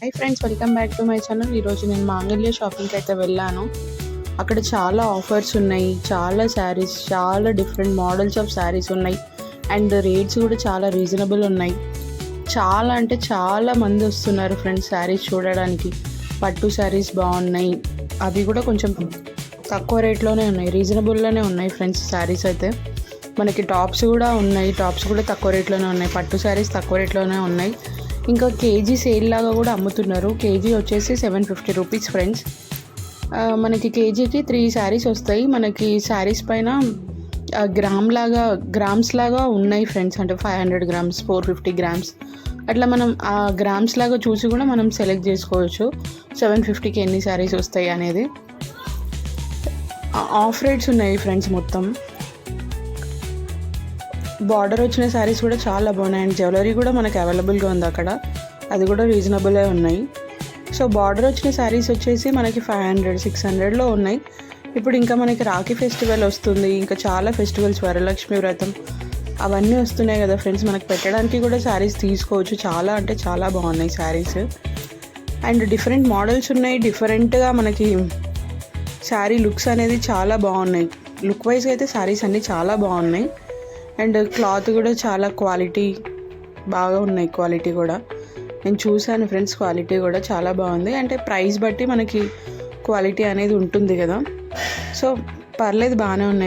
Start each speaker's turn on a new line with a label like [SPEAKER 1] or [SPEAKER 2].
[SPEAKER 1] Hi friends welcome back to my channel ఈరోజు నేను మాంగళ్య షాపింగ్కి అయితే వెళ్ళాను. అక్కడ చాలా ఆఫర్స్ ఉన్నాయి చాలా శారీస్ చాలా డిఫరెంట్ మోడల్స్ ఆఫ్ శారీస్ ఉన్నాయి. అండ్ రేట్స్ కూడా చాలా రీజనబుల్ ఉన్నాయి. చాలా అంటే చాలా మంది వస్తున్నారు ఫ్రెండ్స్ శారీస్ చూడడానికి. పట్టు శారీస్ బాగున్నాయి. అవి కూడా కొంచెం తక్కువ రేట్లోనే ఉన్నాయి రీజనబుల్లోనే ఉన్నాయి ఫ్రెండ్స్ శారీస్ అయితే. మనకి టాప్స్ కూడా ఉన్నాయి టాప్స్ కూడా తక్కువ రేట్లోనే ఉన్నాయి పట్టు శారీస్ తక్కువ రేట్లోనే ఉన్నాయి. ఇంకా కేజీ సేల్ లాగా కూడా అమ్ముతున్నారు. కేజీ వచ్చేసి సెవెన్ ఫిఫ్టీ రూపీస్ ఫ్రెండ్స్. మనకి కేజీకి త్రీ శారీస్ వస్తాయి. మనకి శారీస్ పైన గ్రామ్ లాగా గ్రామ్స్ లాగా ఉన్నాయి ఫ్రెండ్స్. అంటే five hundred grams four fifty grams. అట్లా మనం ఆ గ్రామ్స్ లాగా చూసి కూడా మనం సెలెక్ట్ చేసుకోవచ్చు. సెవెన్ ఫిఫ్టీకి ఎన్ని శారీస్ వస్తాయి అనేది. ఆఫ్ రేట్స్ ఉన్నాయి ఫ్రెండ్స్ మొత్తం. బార్డర్ వచ్చిన శారీస్ కూడా చాలా బాగున్నాయి. అండ్ జ్యువెలరీ కూడా మనకి అవైలబుల్గా ఉంది అక్కడ. అది కూడా రీజనబులే ఉన్నాయి. సో బార్డర్ వచ్చిన శారీస్ వచ్చేసి మనకి ఫైవ్ హండ్రెడ్ సిక్స్ హండ్రెడ్లో ఉన్నాయి. ఇప్పుడు ఇంకా మనకి రాఖీ ఫెస్టివల్ వస్తుంది. ఇంకా చాలా ఫెస్టివల్స్ వరలక్ష్మి వ్రతం అవన్నీ వస్తున్నాయి కదా ఫ్రెండ్స్. మనకి పెట్టడానికి కూడా శారీస్ తీసుకోవచ్చు. చాలా అంటే చాలా బాగున్నాయి శారీస్. అండ్ డిఫరెంట్ మోడల్స్ ఉన్నాయి. డిఫరెంట్గా మనకి శారీ లుక్స్ అనేది చాలా బాగున్నాయి. లుక్ వైజ్ అయితే శారీస్ అన్నీ చాలా బాగున్నాయి. అండ్ క్లాత్ కూడా చాలా క్వాలిటీ బాగా ఉన్నాయి క్వాలిటీ కూడా. నేను చూశాను ఫ్రెండ్స్ క్వాలిటీ కూడా చాలా బాగుంది. అంటే ప్రైస్ బట్టి మనకి క్వాలిటీ అనేది ఉంటుంది కదా. సో పర్లేదు బాగానే ఉన్నాయి